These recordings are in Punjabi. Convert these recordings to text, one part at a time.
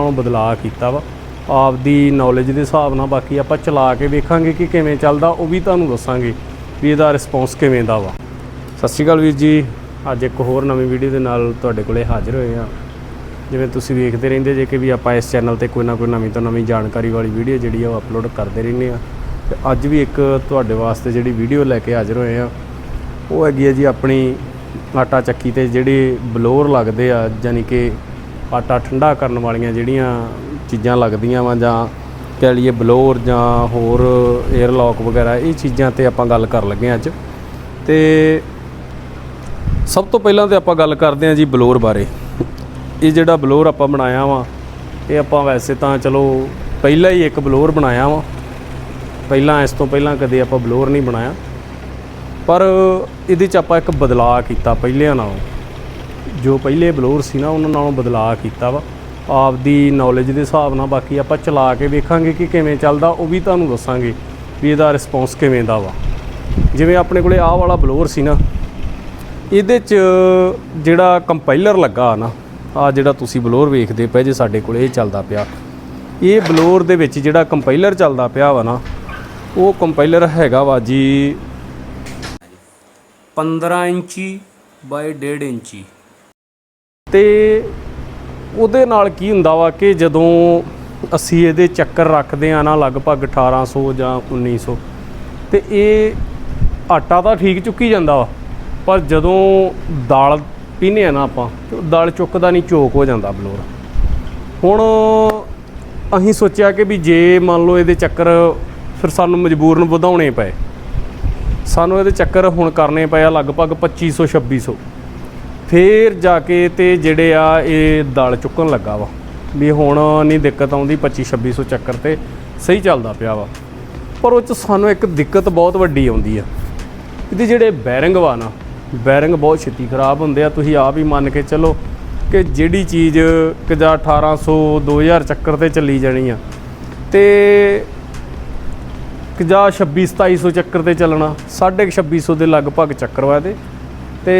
ਨਾਲੋਂ ਬਦਲਾਅ ਕੀਤਾ ਵਾ। ਆਪਦੀ ਨੌਲੇਜ ਦੇ ਹਿਸਾਬ ਨਾਲ ਬਾਕੀ ਆਪਾਂ ਚਲਾ ਕੇ ਵੇਖਾਂਗੇ ਕਿ ਕਿਵੇਂ ਚੱਲਦਾ, ਉਹ ਵੀ ਤੁਹਾਨੂੰ ਦੱਸਾਂਗੇ ਵੀ ਇਹਦਾ ਰਿਸਪੌਂਸ ਕਿਵੇਂ ਦਾ ਵਾ। ਸਤਿ ਸ਼੍ਰੀ ਅਕਾਲ ਵੀਰ ਜੀ। ਅੱਜ ਇੱਕ ਹੋਰ ਨਵੀਂ ਵੀਡੀਓ ਦੇ ਨਾਲ ਤੁਹਾਡੇ ਕੋਲੇ ਹਾਜ਼ਰ ਹੋਏ ਆ ਜਿਵੇਂ ਤੁਸੀਂ ਵੇਖਦੇ ਰਹਿੰਦੇ ਜੇ ਕਿ ਵੀ ਆਪਾਂ ਇਸ ਚੈਨਲ ਤੇ ਕੋਈ ਨਾ ਕੋਈ ਨਵੀਂ ਤੋਂ ਨਵੀਂ ਜਾਣਕਾਰੀ ਵਾਲੀ ਵੀਡੀਓ ਜਿਹੜੀ ਆ ਉਹ ਅਪਲੋਡ ਕਰਦੇ ਰਹਿੰਦੇ ਆ ਤੇ ਅੱਜ ਵੀ ਇੱਕ ਤੁਹਾਡੇ ਵਾਸਤੇ ਜਿਹੜੀ ਵੀਡੀਓ ਲੈ ਕੇ ਹਾਜ਼ਰ ਹੋਏ ਆ ਉਹ ਹੈਗੀ ਹੈ ਜੀ ਆਪਣੀ ਆਟਾ ਚੱਕੀ ਤੇ ਜਿਹੜੇ ਬਲੋਰ ਲੱਗਦੇ ਆ ਯਾਨੀ ਕਿ ਆਟਾ ਠੰਡਾ ਕਰਨ ਵਾਲੀਆਂ ਜਿਹੜੀਆਂ ਚੀਜ਼ਾਂ ਲੱਗਦੀਆਂ ਵਾ ਜਾਂ ਕਹਿ ਲਈਏ ਬਲੋਰ ਜਾਂ ਹੋਰ 에ਅਰ ਲੌਕ ਵਗੈਰਾ, ਇਹ ਚੀਜ਼ਾਂ ਤੇ ਆਪਾਂ ਗੱਲ ਕਰ ਲੱਗੇ ਹਾਂ ਅੱਜ। ਤੇ ਸਭ ਤੋਂ ਪਹਿਲਾਂ ਤੇ ਆਪਾਂ ਗੱਲ ਕਰਦੇ ਹਾਂ ਜੀ ਬਲੋਰ ਬਾਰੇ। ਇਹ ਜਿਹੜਾ ਬਲੋਰ ਆਪਾਂ ਬਣਾਇਆ ਵਾ, ਇਹ ਆਪਾਂ ਵੈਸੇ ਤਾਂ ਚਲੋ ਪਹਿਲਾਂ ਹੀ ਇੱਕ ਬਲੋਰ ਬਣਾਇਆ ਵਾ। ਪਹਿਲਾਂ ਇਸ ਤੋਂ ਪਹਿਲਾਂ ਕਦੇ ਆਪਾਂ ਬਲੋਰ ਨਹੀਂ ਬਣਾਇਆ। ਪਰ ਇਹਦੇ ਚ ਆਪਾਂ ਇੱਕ ਬਦਲਾਅ ਕੀਤਾ ਪਹਿਲਿਆਂ ਨਾਲੋਂ। ਜੋ ਪਹਿਲੇ ਬਲੋਰ ਸੀ ਨਾ, ਉਹਨਾਂ ਨਾਲੋਂ ਬਦਲਾਅ ਕੀਤਾ ਵਾ। ਆਪਦੀ ਨੌਲੇਜ ਦੇ ਹਿਸਾਬ ਨਾਲ ਬਾਕੀ ਆਪਾਂ ਚਲਾ ਕੇ ਵੇਖਾਂਗੇ ਕਿ ਕਿਵੇਂ ਚੱਲਦਾ, ਉਹ ਵੀ ਤੁਹਾਨੂੰ ਦੱਸਾਂਗੇ ਵੀ ਇਹਦਾ ਰਿਸਪੌਂਸ ਕਿਵੇਂ ਦਾ ਵਾ। ਜਿਵੇਂ ਆਪਣੇ ਕੋਲੇ ਆਹ ਵਾਲਾ ਬਲੋਰ ਸੀ ਨਾ, ਇਹਦੇ ਚ ਜਿਹੜਾ ਕੰਪਾਈਲਰ ਲੱਗਾ ਨਾ ਆ ਜਿਹੜਾ ਤੁਸੀਂ ਬਲੋਰ ਵੇਖਦੇ ਪਏ ਜੇ ਸਾਡੇ ਕੋਲੇ, ਇਹ ਚੱਲਦਾ ਪਿਆ। ਇਹ ਬਲੋਰ ਦੇ ਵਿੱਚ ਜਿਹੜਾ ਕੰਪਾਈਲਰ ਚੱਲਦਾ ਪਿਆ ਵਾ ਨਾ, ਉਹ ਕੰਪਾਈਲਰ ਹੈਗਾ ਵਾ ਜੀ 15 ਇੰਚੀ ਬਾਈ 1.5 ਇੰਚੀ। ਤੇ ਉਹਦੇ ਨਾਲ ਕੀ ਹੁੰਦਾ ਵਾ ਕਿ ਜਦੋਂ ਅਸੀਂ ਇਹਦੇ ਚੱਕਰ ਰੱਖਦੇ ਆ ਨਾ ਲਗਭਗ 1800 ਜਾਂ 1900 ਤੇ ਇਹ ਆਟਾ ਤਾਂ ਠੀਕ ਚੁੱਕੀ ਜਾਂਦਾ ਵਾ, ਪਰ ਜਦੋਂ ਦਾਲ ਪੀਨੇ ਆ ਨਾ ਆਪਾਂ, ਤੇ ਦਾਲ ਚੁੱਕਦਾ ਨਹੀਂ, ਚੋਕ ਹੋ ਜਾਂਦਾ ਬਲੋਰ। ਹੁਣ ਅਸੀਂ ਸੋਚਿਆ ਕਿ ਵੀ ਜੇ ਮੰਨ ਲਓ ਇਹਦੇ ਚੱਕਰ ਫਿਰ ਸਾਨੂੰ ਮਜਬੂਰਨ ਵਧਾਉਣੇ ਪਏ, ਸਾਨੂੰ ਇਹਦੇ ਚੱਕਰ ਹੁਣ ਕਰਨੇ ਪਏ ਆ ਲਗਭਗ 2500 2600 ਫੇਰ ਜਾ ਕੇ ਤੇ ਜਿਹੜੇ ਆ ਇਹ ਦਲ ਚੁੱਕਣ ਲੱਗਾ ਵਾ, ਵੀ ਹੁਣ ਨਹੀਂ ਦਿੱਕਤ ਆਉਂਦੀ 25 2600 ਚੱਕਰ ਤੇ ਸਹੀ ਚੱਲਦਾ ਪਿਆ ਵਾ। ਪਰ ਉਹ ਚ ਸਾਨੂੰ ਇੱਕ ਦਿੱਕਤ ਬਹੁਤ ਵੱਡੀ ਆਉਂਦੀ ਆ। ਇਹਦੇ ਜਿਹੜੇ ਬੈਰਿੰਗ ਵਾ ਨਾ ਬੈਰਿੰਗ ਬਹੁਤ ਛੇਤੀ ਖਰਾਬ ਹੁੰਦੇ ਆ। ਤੁਸੀਂ ਆਪ ਹੀ ਮੰਨ ਕੇ ਚੱਲੋ ਕਿ ਜਿਹੜੀ ਚੀਜ਼ ਕਿ ਜਾਂ 1800 2000 ਚੱਕਰ ਤੇ ਚੱਲੀ ਜਾਣੀ ਆ। ਤੇ ਕਿ ਜਾਂ 26 2700 ਚੱਕਰ ਤੇ ਚੱਲਣਾ 2650 ਦੇ ਲਗਭਗ ਚੱਕਰ ਵਾ ਇਹਦੇ। ਤੇ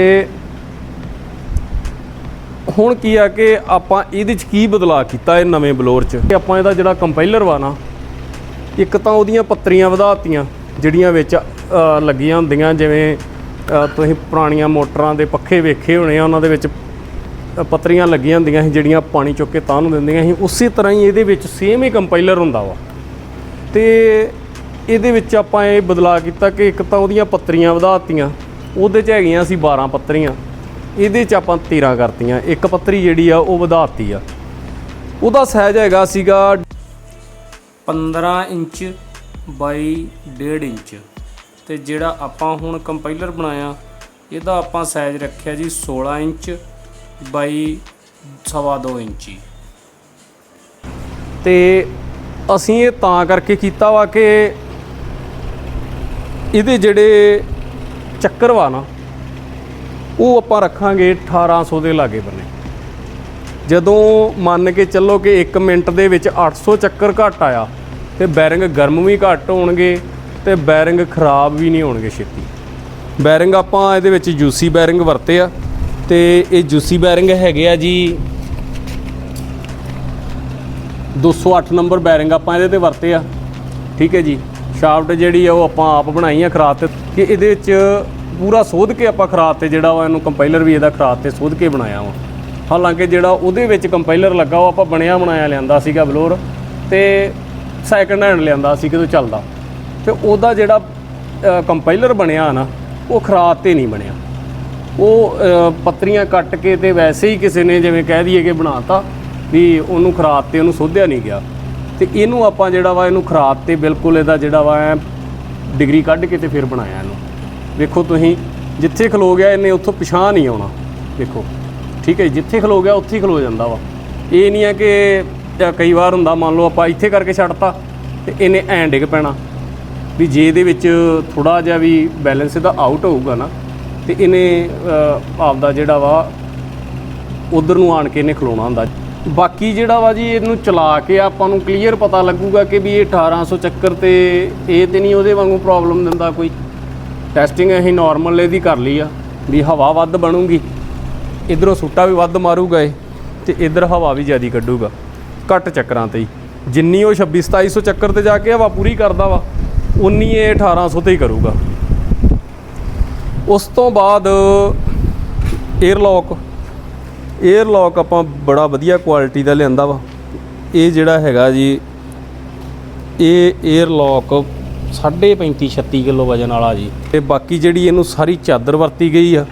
ਹੁਣ ਕੀ ਆ ਕਿ ਆਪਾਂ ਇਹਦੇ ਚ ਕੀ ਬਦਲਾਅ ਕੀਤਾ ਇਹ ਨਵੇਂ ਬਲੋਰ ਚ? ਕਿ ਆਪਾਂ ਇਹਦਾ ਜਿਹੜਾ ਕੰਪਾਈਲਰ ਵਾ ਨਾ, ਇੱਕ ਤਾਂ ਉਹਦੀਆਂ ਪੱਤਰੀਆਂ ਵਧਾਤੀਆਂ, ਜਿਹੜੀਆਂ ਵਿੱਚ ਲੱਗੀਆਂ ਹੁੰਦੀਆਂ ਜਿਵੇਂ ਤੁਸੀਂ ਪੁਰਾਣੀਆਂ ਮੋਟਰਾਂ ਦੇ ਪੱਖੇ ਵੇਖੇ ਹੋਣੇ ਆ, ਉਹਨਾਂ ਦੇ ਵਿੱਚ ਪੱਤਰੀਆਂ ਲੱਗੀਆਂ ਹੁੰਦੀਆਂ ਸੀ, ਜਿਹੜੀਆਂ ਪਾਣੀ ਚੁੱਕ ਕੇ ਤਾਂ ਨੂੰ ਦਿੰਦੀਆਂ ਸੀ। ਉਸੇ ਤਰ੍ਹਾਂ ਹੀ ਇਹਦੇ ਵਿੱਚ ਸੇਮ ਹੀ ਕੰਪਾਈਲਰ ਹੁੰਦਾ ਵਾ। ਤੇ ਇਹਦੇ ਵਿੱਚ ਆਪਾਂ ਇਹ ਬਦਲਾਅ ਕੀਤਾ ਕਿ ਇੱਕ ਤਾਂ ਉਹਦੀਆਂ ਪੱਤਰੀਆਂ ਵਧਾਤੀਆਂ, ਉਹਦੇ 'ਚ ਹੈਗੀਆਂ ਸੀ 12 ਪੱਤਰੀਆਂ। ਇਹਦੇ 'ਚ ਆਪਾਂ 13 ਕਰਤੀਆਂ। ਇੱਕ ਪੱਤਰੀ ਜਿਹੜੀ ਆ, ਉਹ ਵਧਾਤੀ ਆ। ਉਹਦਾ ਸਾਈਜ਼ ਹੈਗਾ ਸੀਗਾ 15 ਇੰਚ ਬਾਈ 1.5 ਇੰਚ। ਤੇ ਜਿਹੜਾ ਆਪਾਂ ਹੁਣ ਕੰਪਾਈਲਰ ਬਣਾਇਆ, ਇਹਦਾ ਆਪਾਂ ਸਾਈਜ਼ ਰੱਖਿਆ ਜੀ 16 ਇੰਚ ਬਾਈ ਸਵਾ ਦੋ ਇੰਚੀ ਤੇ ਅਸੀਂ ਇਹ ਤਾਂ ਕਰਕੇ ਕੀਤਾ ਵਾ ਕਿ ਇਹਦੇ ਜਿਹੜੇ ਚੱਕਰ ਵਾ ਨਾ ਉਹ ਆਪਾਂ ਰੱਖਾਂਗੇ 1800 ਦੇ ਲਾਗੇ ਬੰਨੇ। ਜਦੋਂ ਮੰਨ ਕੇ ਚੱਲੋ ਕਿ 1 ਮਿੰਟ ਦੇ ਵਿੱਚ 800 ਚੱਕਰ ਘੱਟ ਆਇਆ, ਤੇ ਬੈਰਿੰਗ ਗਰਮ ਵੀ ਘੱਟ ਹੋਣਗੇ ਤੇ ਬੈਰਿੰਗ ਖਰਾਬ ਵੀ ਨਹੀਂ ਹੋਣਗੇ ਛੇਤੀ। ਬੈਰਿੰਗ ਆਪਾਂ ਇਹਦੇ ਵਿੱਚ ਜੂਸੀ ਬੈਰਿੰਗ ਵਰਤੇ ਆ, ਤੇ ਇਹ ਜੂਸੀ ਬੈਰਿੰਗ ਹੈਗੇ ਆ ਜੀ 208 ਨੰਬਰ ਬੈਰਿੰਗ ਆਪਾਂ ਇਹਦੇ ਤੇ ਵਰਤੇ ਆ। ਠੀਕ ਹੈ ਜੀ, ਸ਼ਾਫਟ ਜਿਹੜੀ ਆ ਉਹ ਆਪਾਂ ਆਪ ਬਣਾਈ ਆ ਖਰਾਦ ਤੇ, ਕਿ ਇਹਦੇ ਵਿੱਚ ਪੂਰਾ ਸੋਧ ਕੇ ਆਪਾਂ ਖਰਾਦ ਤੇ ਜਿਹੜਾ ਵਾ ਇਹਨੂੰ ਕੰਪਾਈਲਰ ਵੀ ਇਹਦਾ ਖਰਾਦ ਤੇ ਸੋਧ ਕੇ ਬਣਾਇਆ ਵਾ। ਹਾਲਾਂਕਿ ਜਿਹੜਾ ਉਹਦੇ ਵਿੱਚ ਕੰਪਾਈਲਰ ਲੱਗਾ ਉਹ ਆਪਾਂ ਬਣਿਆ ਬਣਾਇਆ ਲਿਆਂਦਾ ਸੀਗਾ ਬਲੋਰ ਤੇ ਸੈਕੰਡ ਹੈਂਡ ਲਿਆਂਦਾ ਸੀ ਕਿਦੋਂ ਚੱਲਦਾ। ਤੇ ਉਹਦਾ ਜਿਹੜਾ ਕੰਪਾਈਲਰ ਬਣਿਆ ਨਾ, ਉਹ ਖਰਾਦ ਤੇ ਨਹੀਂ ਬਣਿਆ। ਉਹ ਪੱਤਰੀਆਂ ਕੱਟ ਕੇ ਤੇ ਵੈਸੇ ਹੀ ਕਿਸੇ ਨੇ ਜਿਵੇਂ ਕਹਿ ਦਈਏ ਕਿ ਬਣਾਤਾ ਵੀ ਉਹਨੂੰ ਖਰਾਦ ਤੇ ਉਹਨੂੰ ਸੋਧਿਆ ਨਹੀਂ ਗਿਆ। ਤੇ ਇਹਨੂੰ ਆਪਾਂ ਜਿਹੜਾ ਵਾ ਇਹਨੂੰ ਖਰਾਦ ਤੇ ਬਿਲਕੁਲ ਇਹਦਾ ਜਿਹੜਾ ਵਾ ਐਂ ਡਿਗਰੀ ਕੱਢ ਕੇ ਤੇ ਫਿਰ ਬਣਾਇਆ ਇਹਨੂੰ। ਵੇਖੋ ਤੁਸੀਂ ਜਿੱਥੇ ਖਲੋ ਗਿਆ ਇਹਨੇ ਉੱਥੋਂ ਪਿਛਾਂ ਨਹੀਂ ਆਉਣਾ ਦੇਖੋ ਠੀਕ ਹੈ ਜੀ, ਜਿੱਥੇ ਖਲੋ ਗਿਆ ਉੱਥੇ ਹੀ ਖਲੋ ਜਾਂਦਾ ਵਾ। ਇਹ ਨਹੀਂ ਆ ਕਿ ਕਈ ਵਾਰ ਹੁੰਦਾ ਮੰਨ ਲਓ ਆਪਾਂ ਇੱਥੇ ਕਰਕੇ ਛੱਡਤਾ ਤੇ ਇਹਨੇ ਐਂ ਡਿੱਗ ਪੈਣਾ। ਵੀ ਜੇ ਇਹਦੇ ਵਿੱਚ ਥੋੜਾ ਜਿਹਾ ਵੀ ਬੈਲੈਂਸ ਇਹਦਾ ਆਊਟ ਹੋਊਗਾ ਨਾ ਤੇ ਇਹਨੇ ਆਪਦਾ ਜਿਹੜਾ ਵਾ ਉਧਰ ਨੂੰ ਆਣ ਕੇ ਇਹਨੇ ਖਲੋਣਾ ਹੁੰਦਾ। ਬਾਕੀ ਜਿਹੜਾ ਵਾ ਜੀ ਇਹਨੂੰ ਚਲਾ ਕੇ ਆਪਾਂ ਨੂੰ ਕਲੀਅਰ ਪਤਾ ਲੱਗੂਗਾ ਕਿ ਵੀ ਇਹ 1800 ਚੱਕਰ ਤੇ ਇਹ ਤੇ ਨਹੀਂ ਉਹਦੇ ਵਾਂਗੂ ਪ੍ਰੋਬਲਮ ਦਿੰਦਾ ਕੋਈ। ਟੈਸਟਿੰਗ ਅਸੀਂ ਨਾਰਮਲ ਇਹਦੀ ਕਰ ਲਈ ਆ, ਵੀ ਹਵਾ ਵੱਧ ਬਣੂਗੀ। ਇਧਰੋਂ ਸੁੱਟਾ ਵੀ ਵੱਧ ਮਾਰੂਗਾ ਇਹ, ਤੇ ਇਧਰ ਹਵਾ ਵੀ ਜ਼ਿਆਦੀ ਕੱਢੂਗਾ। ਘੱਟ ਚੱਕਰਾਂ ਤੇ ਹੀ। ਜਿੰਨੀ ਉਹ 26 2700 ਚੱਕਰ ਤੇ ਜਾ ਕੇ ਹਵਾ ਪੂਰੀ ਕਰਦਾ ਵਾ, ਉਨੀ ਇਹ 1800 ਤੇ ਹੀ ਕਰੂਗਾ। ਉਸ ਤੋਂ ਬਾਅਦ 에ਅਰ ਲੌਕ 에ਅਰ ਲੌਕ ਆਪਾਂ ਬੜਾ ਵਧੀਆ ਕੁਆਲਿਟੀ ਦਾ ਲਿਆਂਦਾ ਵਾ। ਇਹ ਜਿਹੜਾ ਹੈਗਾ ਜੀ, ਇਹ 에ਅਰ ਲੌਕ 35 36 ਕਿਲੋ ਵਜਨ ਵਾਲਾ ਜੀ। ਤੇ ਬਾਕੀ ਜਿਹੜੀ ਇਹਨੂੰ ਸਾਰੀ ਚਾਦਰ ਵਰਤੀ ਗਈ ਆ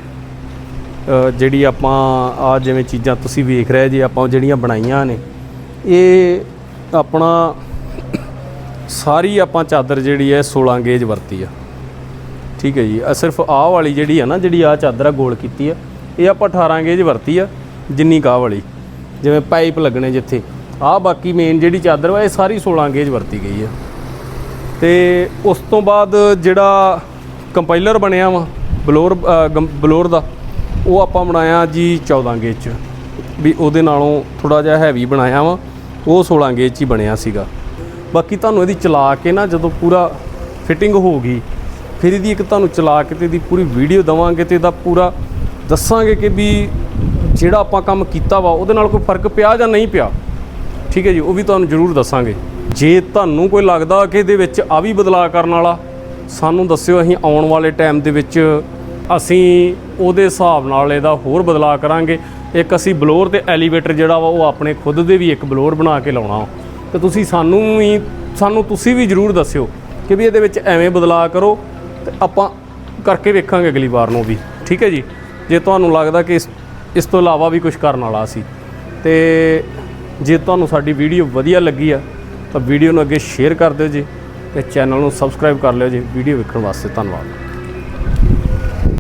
ਜਿਹੜੀ ਆਪਾਂ ਆ ਜਿਵੇਂ ਚੀਜ਼ਾਂ ਤੁਸੀਂ ਵੇਖ ਰਹੇ ਜੀ, ਆਪਾਂ ਜਿਹੜੀਆਂ ਬਣਾਈਆਂ ਨੇ, ਇਹ ਆਪਣਾ ਸਾਰੀ ਆਪਾਂ ਚਾਦਰ ਜਿਹੜੀ ਹੈ 16 ਗੇਜ ਵਰਤੀ ਆ। ਠੀਕ ਹੈ ਜੀ ਆ ਸਿਰਫ ਆਹ ਵਾਲੀ ਜਿਹੜੀ ਆ ਨਾ, ਜਿਹੜੀ ਆ ਚਾਦਰ ਆ ਗੋਲ ਕੀਤੀ ਆ, ਇਹ ਆਪਾਂ 18 ਗੇਜ ਵਰਤੀ ਆ, ਜਿੰਨੀ ਕਾਹ ਵਾਲੀ, ਜਿਵੇਂ ਪਾਈਪ ਲੱਗਣੇ ਜਿੱਥੇ। ਆਹ ਬਾਕੀ ਮੇਨ ਜਿਹੜੀ ਚਾਦਰ ਵਾ, ਇਹ ਸਾਰੀ 16 ਗੇਜ ਵਰਤੀ ਗਈ ਆ। ਤੇ ਉਸ ਤੋਂ ਬਾਅਦ ਜਿਹੜਾ ਕੰਪਾਈਲਰ ਬਣਿਆ ਵਾ, ਬਲੋਰ ਗੰ- ਬਲੋਰ ਦਾ, ਉਹ ਆਪਾਂ ਬਣਾਇਆ ਜੀ 14 ਗੇਜ ਚ। ਵੀ ਉਹਦੇ ਨਾਲੋਂ ਥੋੜਾ ਜਿਹਾ ਹੈਵੀ ਬਣਾਇਆ ਵਾ, ਉਹ 16 ਗੇਜ ਚ ਹੀ ਬਣਿਆ ਸੀਗਾ। ਬਾਕੀ ਤੁਹਾਨੂੰ ਇਹਦੀ ਚਲਾ ਕੇ ਨਾ ਜਦੋਂ ਪੂਰਾ ਫਿਟਿੰਗ ਹੋ ਗਈ ਫਿਰ ਇਹਦੀ ਇੱਕ ਤੁਹਾਨੂੰ ਚਲਾ ਕੇ ਤੇ ਇਹਦੀ ਪੂਰੀ ਵੀਡੀਓ ਦਵਾਂਗੇ ਤੇ ਇਹਦਾ ਪੂਰਾ ਦੱਸਾਂਗੇ ਕਿ ਵੀ ਜਿਹੜਾ ਆਪਾਂ ਕੰਮ ਕੀਤਾ ਵਾ, ਉਹਦੇ ਨਾਲ ਕੋਈ ਫ਼ਰਕ ਪਿਆ ਜਾਂ ਨਹੀਂ ਪਿਆ। ਠੀਕ ਹੈ ਜੀ, ਉਹ ਵੀ ਤੁਹਾਨੂੰ ਜ਼ਰੂਰ ਦੱਸਾਂਗੇ। ਜੇ ਤੁਹਾਨੂੰ ਕੋਈ ਲੱਗਦਾ ਕਿ ਇਹਦੇ ਵਿੱਚ ਆ ਵੀ ਬਦਲਾਅ ਕਰਨ ਵਾਲਾ, ਸਾਨੂੰ ਦੱਸਿਓ, ਅਸੀਂ ਆਉਣ ਵਾਲੇ ਟਾਈਮ ਦੇ ਵਿੱਚ ਅਸੀਂ ਉਹਦੇ ਹਿਸਾਬ ਨਾਲ ਇਹਦਾ ਹੋਰ ਬਦਲਾਅ ਕਰਾਂਗੇ। ਇੱਕ ਅਸੀਂ ਬਲੋਰ ਤੇ ਐਲੀਵੇਟਰ ਜਿਹੜਾ ਵਾ, ਉਹ ਆਪਣੇ ਖੁਦ ਦੇ ਵੀ ਇੱਕ ਬਲੋਰ ਬਣਾ ਕੇ ਲਾਉਣਾ ਵਾ। ਤੇ ਤੁਸੀਂ ਸਾਨੂੰ ਵੀ, ਸਾਨੂੰ ਤੁਸੀਂ ਵੀ ਜ਼ਰੂਰ ਦੱਸਿਓ ਕਿ ਵੀ ਇਹਦੇ ਵਿੱਚ ਐਵੇਂ ਬਦਲਾਅ ਕਰੋ ਤੇ ਆਪਾਂ ਕਰਕੇ ਵੇਖਾਂਗੇ ਅਗਲੀ ਵਾਰ ਨੂੰ ਵੀ। ਠੀਕ ਹੈ ਜੀ? ਜੇ ਤੁਹਾਨੂੰ ਲੱਗਦਾ ਕਿ ਇਸ ਇਸ ਤੋਂ ਇਲਾਵਾ ਵੀ ਕੁਝ ਕਰਨ ਵਾਲਾ ਸੀ। ਤੇ ਜੇ ਤੁਹਾਨੂੰ ਸਾਡੀ ਵੀਡੀਓ ਵਧੀਆ ਲੱਗੀ ਆ, ਤਾਂ ਵੀਡੀਓ ਨੂੰ ਅੱਗੇ ਸ਼ੇਅਰ ਕਰ ਦਿਓ ਜੀ ਤੇ ਚੈਨਲ ਨੂੰ ਸਬਸਕ੍ਰਾਈਬ ਕਰ ਲਿਓ ਜੀ। ਵੀਡੀਓ ਵੇਖਣ ਵਾਸਤੇ ਧੰਨਵਾਦ।